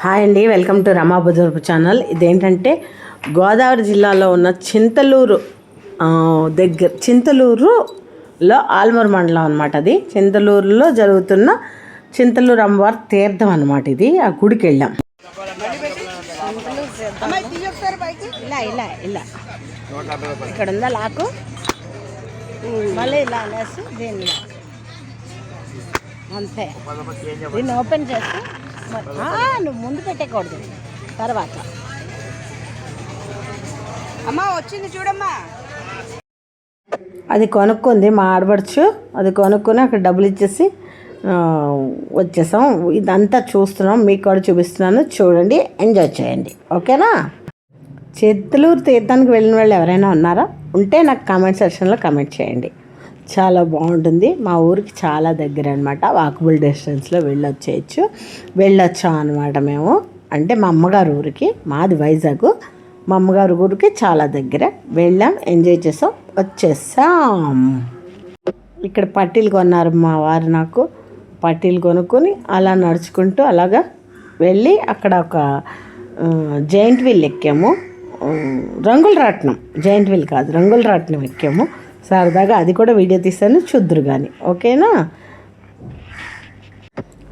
Hi అండి welcome to Rama బుజర్పు channel. ఇదేంటంటే గోదావరి జిల్లాలో ఉన్న చింతలూరు దగ్గర చింతలూరులో ఆల్మూరు మండలం అనమాట అది. చింతలూరులో జరుగుతున్న చింతలూరు అమ్మవారి తీర్థం అనమాట ఇది. ఆ గుడికి వెళ్ళాం. ఇలా ఇలా ఇలా. ఇక్కడ ఉందా లాకు? మళ్ళీ ఇలా అనేసి దీనిలో అంతే. దీన్ని ఓపెన్ చేసి నువ్వు ముందు పెట్టకూడదు. తర్వాత. అమ్మా వచ్చింది చూడమ్మా. అది కొనుక్కుంది మా ఆడపడుచు. అది కొనుక్కొని అక్కడ డబ్బులు ఇచ్చేసి వచ్చేసాం. ఇదంతా చూస్తున్నాం. మీకు కూడా చూపిస్తున్నాను. చూడండి. ఎంజాయ్ చేయండి. ఓకేనా? చేతులూరు తీర్థానికి వెళ్ళిన వాళ్ళు ఎవరైనా ఉన్నారా? ఉంటే నాకు కామెంట్ సెక్షన్లో కామెంట్ చేయండి. చాలా బాగుంటుంది. మా ఊరికి చాలా దగ్గర అనమాట వాకబుల్ డిస్టెన్స్లో వెళ్ళొచ్చేయచ్చు. వెళ్ళొచ్చాం అనమాట మేము. అంటే మా అమ్మగారు ఊరికి మాది వైజాగ్. మా అమ్మగారు ఊరికి చాలా దగ్గర. వెళ్ళాం ఎంజాయ్ చేసాం వచ్చేసాం. ఇక్కడ పట్టీలు కొన్నారు మా వారు నాకు. పట్టీలు కొనుక్కొని అలా నడుచుకుంటూ అలాగా వెళ్ళి అక్కడ ఒక జైంట్ వీల్ ఎక్కాము. రంగుల రాట్నం జైంట్ వీల్ కాదు రంగుల రాట్నం ఎక్కాము. సరదాగా అది కూడా వీడియో తీసాను చూద్దరు కానీ ఓకేనా?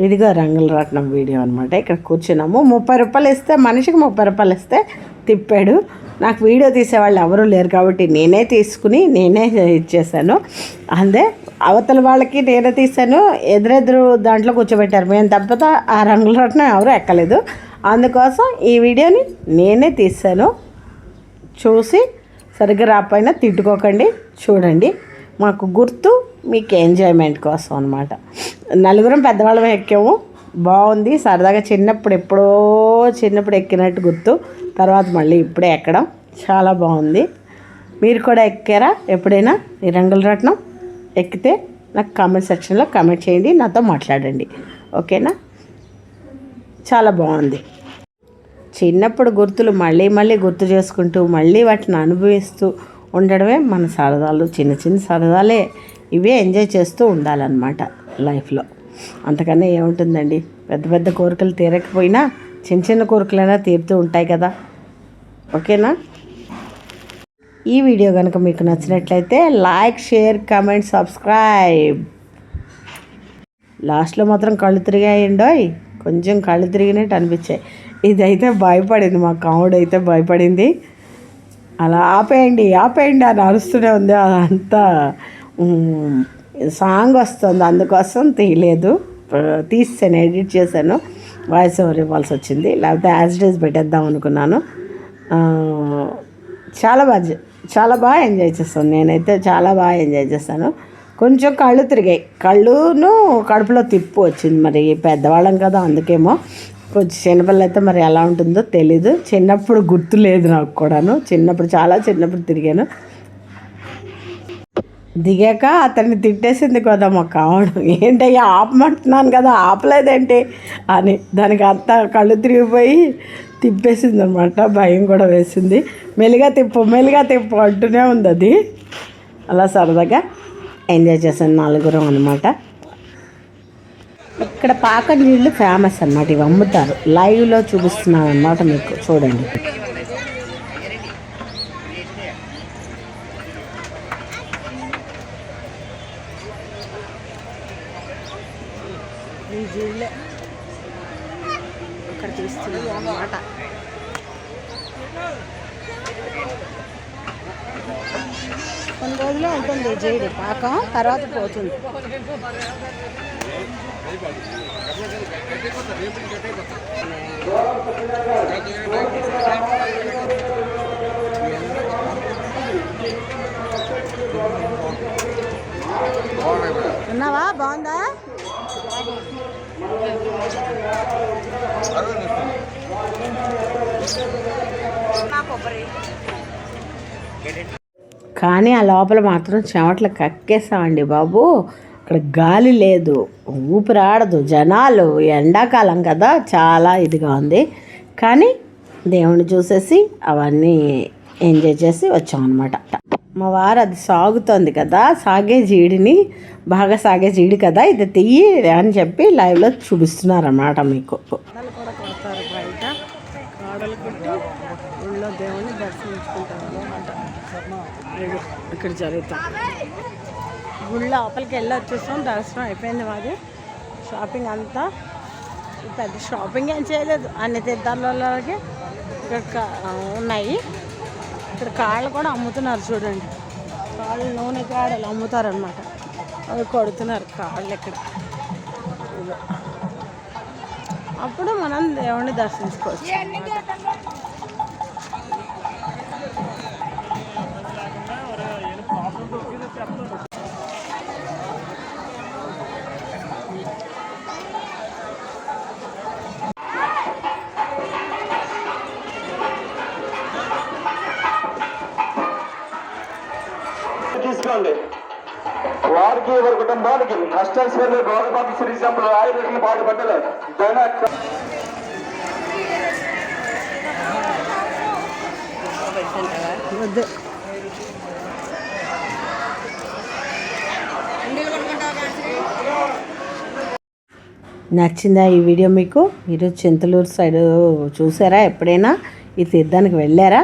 ఇదిగో రంగుల రాట్నం వీడియో అనమాట ఇక్కడ కూర్చున్నాము. ముప్పై రూపాయలు ఇస్తే మనిషికి ముప్పై రూపాయలు ఇస్తే తిప్పాడు. నాకు వీడియో తీసేవాళ్ళు ఎవరూ లేరు కాబట్టి నేనే తీసుకుని నేనే ఇచ్చేసాను. అందే అవతల వాళ్ళకి నేనే తీసాను. ఎదురెదురు దాంట్లో కూర్చోబెట్టారు. మేము తప్పత ఆ రంగుల రాట్నం ఎవరు ఎక్కలేదు. అందుకోసం ఈ వీడియోని నేనే తీసాను. చూసి సరిగ్గా రాకపోయినా తిట్టుకోకండి. చూడండి. మాకు గుర్తు మీకు ఎంజాయ్మెంట్ కోసం అనమాట నలుగురం పెద్దవాళ్ళం ఎక్కాము. బాగుంది. సరదాగా చిన్నప్పుడు ఎప్పుడో చిన్నప్పుడు ఎక్కినట్టు గుర్తు. తర్వాత మళ్ళీ ఇప్పుడే ఎక్కడం. చాలా బాగుంది. మీరు కూడా ఎక్కారా? ఎప్పుడైనా? ఈ రంగుల రత్నం ఎక్కితే నాకు కామెంట్ సెక్షన్లో కామెంట్ చేయండి. నాతో మాట్లాడండి. ఓకేనా? చాలా బాగుంది. చిన్నప్పుడు గుర్తులు మళ్ళీ మళ్ళీ గుర్తు చేసుకుంటూ మళ్ళీ వాటిని అనుభవిస్తూ ఉండడమే మన సరదాలు చిన్న చిన్న సరదాలే. ఇవే ఎంజాయ్ చేస్తూ ఉండాలన్నమాట లైఫ్లో. అంతకన్నా ఏముంటుందండి? పెద్ద పెద్ద కోరికలు తీరకపోయినా చిన్న చిన్న కోరికలైనా తీరుతూ ఉంటాయి కదా. ఓకేనా? ఈ వీడియో కనుక మీకు నచ్చినట్లయితే లైక్ షేర్ కామెంట్ సబ్స్క్రైబ్. లాస్ట్లో మాత్రం కళ్ళు తిరిగాయండోయ్. కొంచెం కళ్ళు తిరిగినట్టు అనిపించాయి. ఇదైతే భయపడింది మా కాముడు అయితే భయపడింది. అలా ఆపేయండి ఆపేయండి అని అరుస్తూనే ఉంది. అదంతా సాంగ్ వస్తుంది అందుకోసం తీయలేదు. తీసాను ఎడిట్ చేశాను. వాయిస్ ఓవర్ ఇవ్వాల్సి వచ్చింది. లేకపోతే యాజ్ డేస్ పెట్టేద్దాం అనుకున్నాను. చాలా బాగా చాలా బాగా ఎంజాయ్ చేస్తాను. నేనైతే చాలా బాగా ఎంజాయ్ చేస్తాను. కొంచెం కళ్ళు తిరిగాయి. కళ్ళును కడుపులో తిప్పు వచ్చింది. మరి పెద్దవాళ్ళం కదా అందుకేమో కొంచెం చిన్నపిల్ల అయితే మరి ఎలా ఉంటుందో తెలీదు. చిన్నప్పుడు గుర్తు లేదు నాకు కూడాను. చిన్నప్పుడు చాలా చిన్నప్పుడు తిరిగాను. దిగాక అతన్ని తిట్టేసింది కదా మా కావడం ఏంటయ్యా ఆపమంటున్నాను కదా ఆపలేదేంటి అని. దానికి అంతా కళ్ళు తిరిగిపోయి తిప్పేసింది అనమాట భయం కూడా వేసింది. మెలుగా తిప్పు మెలుగా తిప్పు అంటూనే ఉంది అది. అలా సరదాగా ఎంజాయ్ చేశాను నలుగురం అనమాట ఇక్కడ పాక నీళ్ళు ఫేమస్ అన్నమాట ఇవి అమ్ముతారు. లైవ్లో చూపిస్తున్నాను అనమాట మీకు చూడండి. ఇక్కడ తీస్తున్నాం అన్నమాట కొన్ని రోజులు ఉంటుంది జీడి పాకం తర్వాత పోతుంది. ఉన్నావా? బాగుందా? కానీ ఆ లోపల మాత్రం చెమటలు కక్కేసామండి బాబు. అక్కడ గాలి లేదు ఊపిరాడదు. జనాలు ఎండాకాలం కదా చాలా ఇదిగా ఉంది. కానీ దేవుణ్ణి చూసేసి అవన్నీ ఎంజాయ్ చేసి వచ్చామన్నమాట. మా వారు అది సాగుతోంది కదా సాగే జీడిని బాగా సాగే జీడి కదా ఇది తీయి అని చెప్పి లైవ్లో చూపిస్తున్నారన్నమాట మీకు. ఇక్కడ జరుగుతాం. గుళ్ళో లోపలికి వెళ్ళి వచ్చేసాం. దర్శనం అయిపోయింది మాది. షాపింగ్ అంతా పెద్ద షాపింగ్ ఏం చేయలేదు. అన్ని తీర్థాలకి ఇక్కడ కా- ఉన్నాయి. ఇక్కడ కాళ్ళు కూడా అమ్ముతున్నారు చూడండి. కాళ్ళు నూనె కాడలు అమ్ముతారనమాట అవి కొడుతున్నారు కాళ్ళు ఇక్కడ. అప్పుడు మనం దేవుణ్ణి దర్శించుకోవచ్చు. తీసుకోండి వారికి వారి కుటుంబానికి. అష్టైశ్వర్య గౌరవ శ్రీ సంపద ఆయుర్వేదం పాటుపడ్డలు జన వద్దు నచ్చిందా ఈ వీడియో మీకు? మీరు చింతలూరు సైడ్ చూసారా ఎప్పుడైనా? ఈ తీర్థానికి వెళ్ళారా?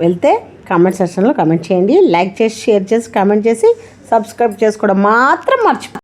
వెళ్తే కామెంట్ సెక్షన్లో కామెంట్ చేయండి. లైక్ చేసి షేర్ చేసి కామెంట్ చేసి సబ్స్క్రైబ్ చేసుకోవడం మాత్రం మర్చిపో